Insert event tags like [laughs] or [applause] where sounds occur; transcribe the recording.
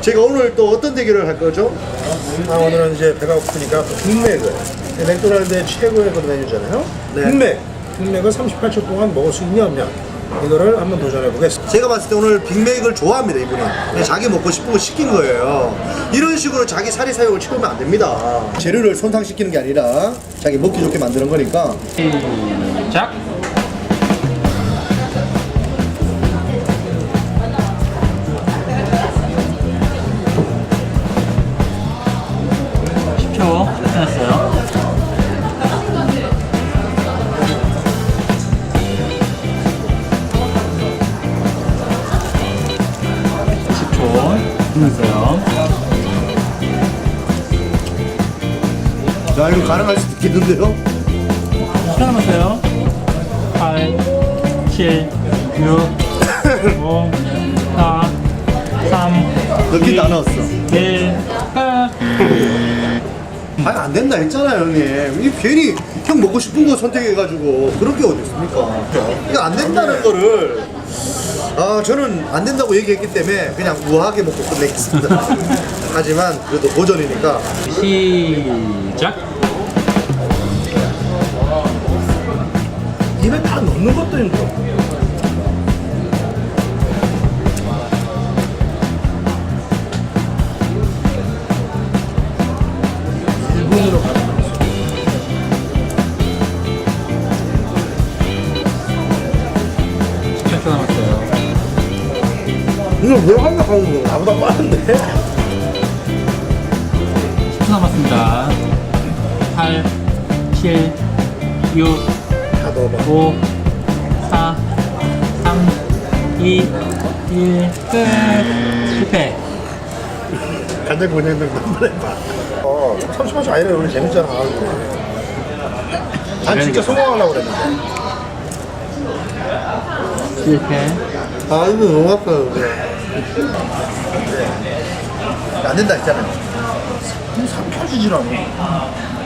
제가 오늘 또 어떤 대결을 할 거죠? 아, 오늘은 이제 배가 고프니까 빅맥을 맥도날드의 최고의 그 메뉴잖아요. 네. 빅맥. 빅맥을 38초 동안 먹을 수 있냐 없냐. 이거를 한번 도전해 보겠습니다. 제가 봤을 때 오늘 빅맥을 좋아합니다 이분이 그냥 자기 먹고 싶은 거 시킨 거예요 이런 식으로 자기 사리 사욕을 채우면 안 됩니다 재료를 손상시키는 게 아니라 자기 먹기 좋게 만드는 거니까 시작. 초 끝났어요. 자 이거 가능할 수도 있겠는데요? 10초 남았어요. 8, 7, 6, 5, 4, 3, 몇개 다 넣었어 1, 끝. [laughs] 아니 안 된다 했잖아요 형님 이 괜히 형 먹고 싶은 거 선택해가지고 그런 게 어디 있습니까 이거 안 된다는 거를 아 저는 안 된다고 얘기했기 때문에 그냥 우아하게 먹고 끝내겠습니다 [laughs] 하지만 그래도 도전이니까 시작. 입에 다 넣는 것도 힘들어. 이거 왜 한국하는 거 나보다 빠른데? 10초 남았습니다. 8, 7, 6, 다 넣어봐. 5, 4, 3, 2, 1, 끝. 실패. 간장 거 한번 해봐. 어, 30분씩 아니라 오늘 재밌잖아. 난 진짜 성공하려고 그랬는데. 실패. 아 이거 너무 아까요 안 된다 했잖아요 펴지질 않아.